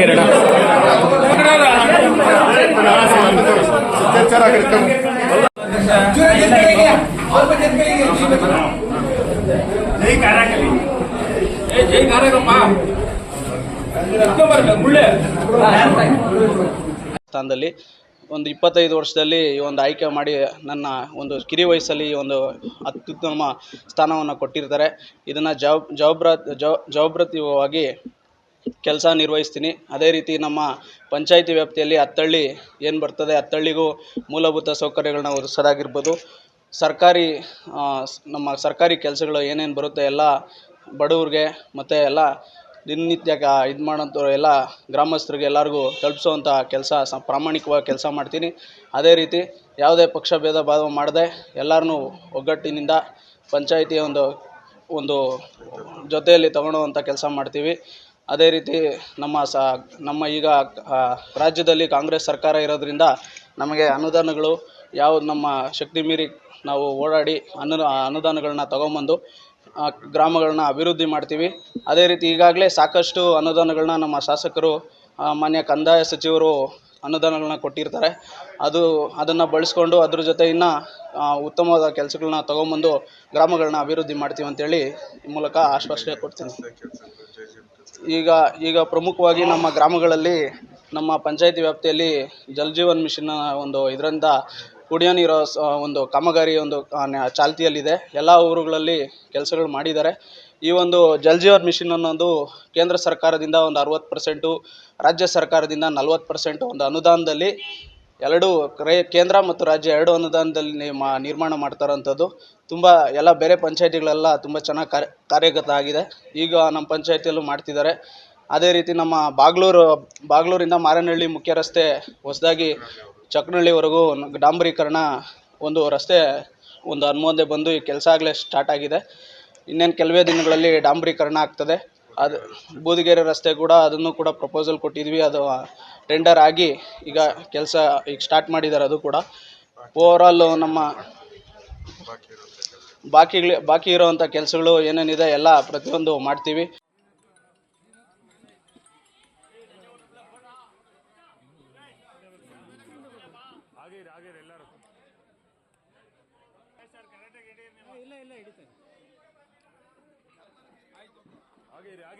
ಕೇರಳ. ಸ್ಥಾನದಲ್ಲಿ ಒಂದು ಇಪ್ಪತ್ತೈದು ವರ್ಷದಲ್ಲಿ ಈ ಒಂದು ಆಯ್ಕೆ ಮಾಡಿ ನನ್ನ ಒಂದು ಕಿರಿ ವಯಸ್ಸಲ್ಲಿ ಈ ಒಂದು ಅತ್ಯುತ್ತಮ ಸ್ಥಾನವನ್ನು ಕೊಟ್ಟಿರ್ತಾರೆ. ಇದನ್ನು ಜವಾಬ್ರ ಜವಾಬ್ರತಿಯವಾಗಿ ಕೆಲಸ ನಿರ್ವಹಿಸ್ತೀನಿ. ಅದೇ ರೀತಿ ನಮ್ಮ ಪಂಚಾಯಿತಿ ವ್ಯಾಪ್ತಿಯಲ್ಲಿ ಹತ್ತಳ್ಳಿ ಏನು ಬರ್ತದೆ, ಹತ್ತಳ್ಳಿಗೂ ಮೂಲಭೂತ ಸೌಕರ್ಯಗಳನ್ನ ಒದಗಿಸೋದಾಗಿರ್ಬೋದು. ಸರ್ಕಾರಿ ನಮ್ಮ ಸರ್ಕಾರಿ ಕೆಲಸಗಳು ಏನೇನು ಬರುತ್ತೆ ಎಲ್ಲ ಬಡವ್ರಿಗೆ ಮತ್ತು ಎಲ್ಲ ದಿನನಿತ್ಯ ಇದು ಮಾಡೋಂಥವ್ರು ಎಲ್ಲ ಗ್ರಾಮಸ್ಥರಿಗೆ ಎಲ್ಲರಿಗೂ ತಲುಪಿಸೋವಂಥ ಕೆಲಸ, ಸ, ಪ್ರಾಮಾಣಿಕವಾಗಿ ಕೆಲಸ ಮಾಡ್ತೀನಿ. ಅದೇ ರೀತಿ ಯಾವುದೇ ಪಕ್ಷ ಭೇದ ಭಾವ ಮಾಡದೆ ಎಲ್ಲರನ್ನೂ ಒಗ್ಗಟ್ಟಿನಿಂದ ಪಂಚಾಯಿತಿಯ ಒಂದು ಒಂದು ಜೊತೆಯಲ್ಲಿ ತಗೊಳ್ಳೋವಂಥ ಕೆಲಸ ಮಾಡ್ತೀವಿ. ಅದೇ ರೀತಿ ನಮ್ಮ ಸ, ನಮ್ಮ ಈಗ ರಾಜ್ಯದಲ್ಲಿ ಕಾಂಗ್ರೆಸ್ ಸರ್ಕಾರ ಇರೋದ್ರಿಂದ ನಮಗೆ ಅನುದಾನಗಳು ಯಾವ ನಮ್ಮ ಶಕ್ತಿ ಮೀರಿ ನಾವು ಓಡಾಡಿ ಅನು, ಅನುದಾನಗಳನ್ನ ತಗೊಂಬಂದು ಗ್ರಾಮಗಳನ್ನ ಅಭಿವೃದ್ಧಿ ಮಾಡ್ತೀವಿ. ಅದೇ ರೀತಿ ಈಗಾಗಲೇ ಸಾಕಷ್ಟು ಅನುದಾನಗಳನ್ನ ನಮ್ಮ ಶಾಸಕರು ಮಾನ್ಯ ಕಂದಾಯ ಸಚಿವರು ಅನುದಾನಗಳನ್ನ ಕೊಟ್ಟಿರ್ತಾರೆ. ಅದು ಅದನ್ನು ಬಳಸ್ಕೊಂಡು ಅದ್ರ ಜೊತೆ ಇನ್ನ ಉತ್ತಮವಾದ ಕೆಲಸಗಳನ್ನ ತಗೊಂಬಂದು ಗ್ರಾಮಗಳನ್ನ ಅಭಿವೃದ್ಧಿ ಮಾಡ್ತೀವಿ ಅಂತೇಳಿ ಈ ಮೂಲಕ ಆಶ್ವಾಸನೆ ಕೊಡ್ತೀನಿ. ಈಗ ಈಗ ಪ್ರಮುಖವಾಗಿ ನಮ್ಮ ಗ್ರಾಮಗಳಲ್ಲಿ ನಮ್ಮ ಪಂಚಾಯಿತಿ ವ್ಯಾಪ್ತಿಯಲ್ಲಿ ಜಲ್ ಜೀವನ್ ಮಿಷನ್ನ ಒಂದು ಇದರಿಂದ ಕುಡಿಯೋ ನೀರು ಒಂದು ಕಾಮಗಾರಿ ಒಂದು ಚಾಲ್ತಿಯಲ್ಲಿದೆ. ಎಲ್ಲ ಊರುಗಳಲ್ಲಿ ಕೆಲಸಗಳು ಮಾಡಿದ್ದಾರೆ. ಈ ಒಂದು ಜಲ್ ಜೀವನ್ ಮಿಷನ್ ಅನ್ನೋದು ಕೇಂದ್ರ ಸರ್ಕಾರದಿಂದ ಒಂದು ಅರುವತ್ತು ಪರ್ಸೆಂಟು, ರಾಜ್ಯ ಸರ್ಕಾರದಿಂದ ನಲ್ವತ್ತು ಪರ್ಸೆಂಟು ಒಂದು ಅನುದಾನದಲ್ಲಿ ಎರಡು ಕೇಂದ್ರ ಮತ್ತು ರಾಜ್ಯ ಎರಡು ಅನುದಾನದಲ್ಲಿ ಮಾ, ನಿರ್ಮಾಣ ಮಾಡ್ತಾರಂಥದ್ದು. ತುಂಬ ಎಲ್ಲ ಬೇರೆ ಪಂಚಾಯತಿಗಳೆಲ್ಲ ತುಂಬ ಚೆನ್ನಾಗಿ ಕಾರ್ಯ ಕಾರ್ಯಗತ ಆಗಿದೆ ಈಗ ನಮ್ಮ ಪಂಚಾಯತಿಯಲ್ಲೂ ಮಾಡ್ತಿದ್ದಾರೆ. ಅದೇ ರೀತಿ ನಮ್ಮ ಬಾಗ್ಲೂರು, ಬಾಗ್ಲೂರಿಂದ ಮಾರನಹಳ್ಳಿ ಮುಖ್ಯ ರಸ್ತೆ ಹೊಸದಾಗಿ ಚಕ್ನಹಳ್ಳಿವರೆಗೂ ನ- ಡಾಂಬರೀಕರಣ ಒಂದು ರಸ್ತೆ ಒಂದು ಅನುಮೋದನೆ ಬಂದು ಈ ಕೆಲಸ ಆಗಲೇ ಸ್ಟಾರ್ಟ್ ಆಗಿದೆ. ಇನ್ನೇನು ಕೆಲವೇ ದಿನಗಳಲ್ಲಿ ಡಾಂಬರೀಕರಣ ಆಗ್ತದೆ. ಅದು ಬೂದಿಗೆರೆ ರಸ್ತೆ ಕೂಡ ಅದನ್ನು ಕೂಡ ಪ್ರಪೋಸಲ್ ಕೊಟ್ಟಿದ್ವಿ. ಅದು ಟೆಂಡರ್ ಆಗಿ ಈಗ ಕೆಲಸ ಈಗ ಸ್ಟಾರ್ಟ್ ಮಾಡಿದ್ದಾರೆ ಅದು ಕೂಡ. ಓವರಾಲು ನಮ್ಮ ಬಾಕಿ ಬಾಕಿ ಇರೋವಂಥ ಕೆಲಸಗಳು ಏನೇನಿದೆ ಎಲ್ಲ ಪ್ರತಿಯೊಂದು ಮಾಡ್ತೀವಿ. ಹಾಗಿರಿ ಎಲ್ಲರೂ. ಇಲ್ಲ ಇಲ್ಲ ಹಿಡಿತಾರೆ ಹಾಗೆ ಹಾಗೆ